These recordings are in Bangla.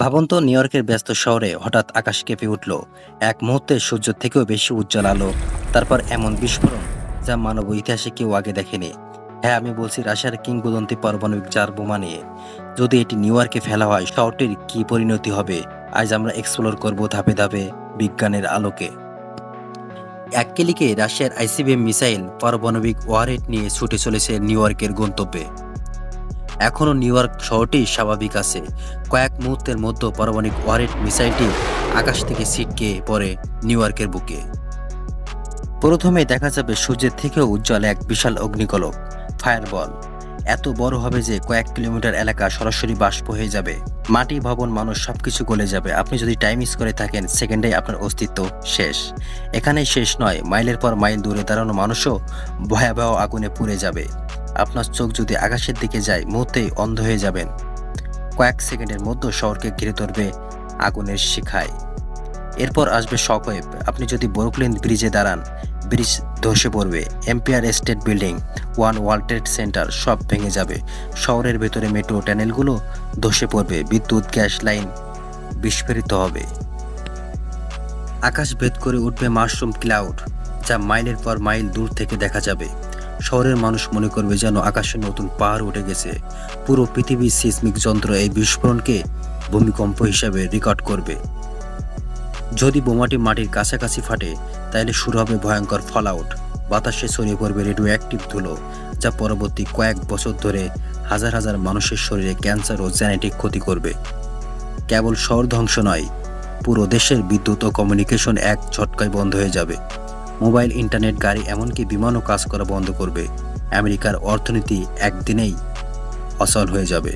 ভাবন্ত নিউ ইয়র্কের ব্যস্ত শহরে হঠাৎ আকাশ কেঁপে উঠল। এক মুহূর্তে সূর্য থেকেও বেশি উজ্জ্বল আলো, তারপর এমন বিস্ফোরণ যা মানব ইতিহাসে কেউ আগে দেখেনি। হ্যাঁ আমি বলছি রাশিয়ার কিংবদন্তি পারমাণবিক জার বোমা নিয়ে। যদি এটি নিউ ইয়র্কে ফেলা হয়, শহরটির কি পরিণতি হবে? আজ আমরা এক্সপ্লোর করব ধাপে ধাপে বিজ্ঞানের আলোকে। এক ক্লিকে রাশিয়ার আইসিবিএম মিসাইল পারমাণবিক ওয়ারেট নিয়ে ছুটে চলেছে নিউ ইয়র্কের গন্তব্যে। এখনও নিউ ইয়র্ক শহরটি স্বাভাবিক আছে। কয়েক মুহূর্তের মধ্যে পারমাণবিক ওয়ারেট মিসাইলটি আকাশ থেকে ছিটকে পড়ে নিউ ইয়র্কের বুকে। প্রথমে দেখা যাবে সূর্যের থেকেও উজ্জ্বল এক বিশাল অগ্নিকলক ফায়ারবল। এত বড় হবে যে কয়েক কিলোমিটার এলাকা সরাসরি বাষ্প হয়ে যাবে। মাটি, ভবন, মানুষ সবকিছু গলে যাবে। আপনি যদি টাইম মিস করে থাকেন, সেকেন্ডে আপনার অস্তিত্ব শেষ। এখানেই শেষ নয়, মাইলের পর মাইল দূরে দাঁড়ানো মানুষও ভয়াবহ আগুনে পুড়ে যাবে। আপনার চোখ যদি আকাশের দিকে যায়, মুহূর্তেই অন্ধ হয়ে যাবেন। কয়েক সেকেন্ডের মধ্যে শহরকে ঘিরে ধরবে আগুনের শিখায়। এরপর আসবে শকওয়েভ আপনি যদি ব্রুকলিন ব্রিজে দাঁড়ান, ব্রিজ ধসে পড়বে। Empire State building, One World Trade Center, সব ভেঙে যাবে। শহরের ভেতরে মেট্রো ট্যানেলগুলো ধসে পড়বে। বিদ্যুৎ, গ্যাস লাইন বিস্ফোরিত হবে। আকাশ ভেদ করে উঠবে মাশরুম ক্লাউড, যা মাইলের পর মাইল দূর থেকে দেখা যাবে। শহরের মানুষ মনে করবে যেন আকাশে নতুন পাহাড় উঠে গেছে। পুরো পৃথিবীর সিসমিক যন্ত্র এই বিস্ফোরণকে ভূমিকম্প হিসাবে রেকর্ড করবে। যদি বোমাটি মাটির কাছাকাছি ফাটে, তাহলে শুরু হবে ভয়ঙ্কর ফলআউট বাতাসে ছড়িয়ে পড়বে রেডিও অ্যাক্টিভ ধুলো, যা পরবর্তী কয়েক বছর ধরে হাজার হাজার মানুষের শরীরে ক্যান্সার ও জেনেটিক ক্ষতি করবে। কেবল শহর ধ্বংস নয়, পুরো দেশের বিদ্যুৎ ও কমিউনিকেশন এক ঝটকায় বন্ধ হয়ে যাবে। মোবাইল, ইন্টারনেট, গাড়ি, এমনকি বিমানও কাজ করা বন্ধ করবে। আমেরিকার অর্থনীতি একদিনেই অচল হয়ে যাবে।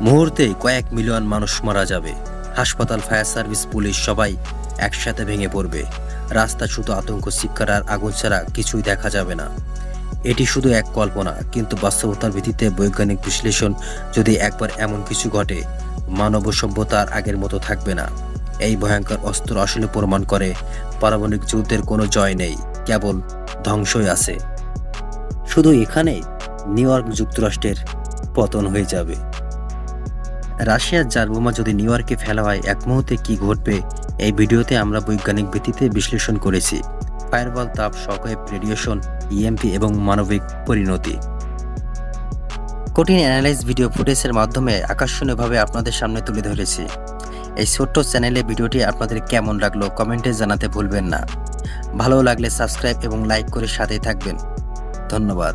মুহূর্তেই কয়েক মিলিয়ন মানুষ মারা যাবে। হাসপাতাল, ফায়ার সার্ভিস, পুলিশ সবাই একসাথে ভেঙে পড়বে। রাস্তা শুধু আতঙ্ক শিক্ষার আর আগুন ছাড়া কিছুই দেখা যাবে না। এটি শুধু এক কল্পনা, কিন্তু বাস্তবতার ভিত্তিতে বৈজ্ঞানিক বিশ্লেষণ যদি একবার এমন কিছু ঘটে মানব সভ্যতা আর আগের মতো থাকবে না। এই ভয়ঙ্কর অস্ত্র আসলে প্রমাণ করে পারমাণবিক যুদ্ধের কোনো জয় নেই, কেবল ধ্বংসই আছে। শুধু এখানেই নিউ ইয়র্ক যুক্তরাষ্ট্রের পতন হয়ে যাবে। রাশিয়ার জার বোমা যদি নিউ ইয়র্কে ফেলা হয়, এক মুহূর্তে কি ঘটবে এই ভিডিওতে আমরা বৈজ্ঞানিক ভিত্তিতে বিশ্লেষণ করেছি। ফায়ারবল, তাপ শকওয়েভ রেডিয়েশন ইএমপি এবং মানবিক পরিণতি। কঠিন অ্যানালাইজ ভিডিও ফুটেজের মাধ্যমে আকর্ষণীয়ভাবে আপনাদের সামনে তুলে ধরেছি। এই ছোট্ট চ্যানেলে ভিডিওটি আপনাদের কেমন লাগল কমেন্টে জানাতে ভুলবেন না। ভালো লাগলে সাবস্ক্রাইব এবং লাইক করে সাথেই থাকবেন। ধন্যবাদ।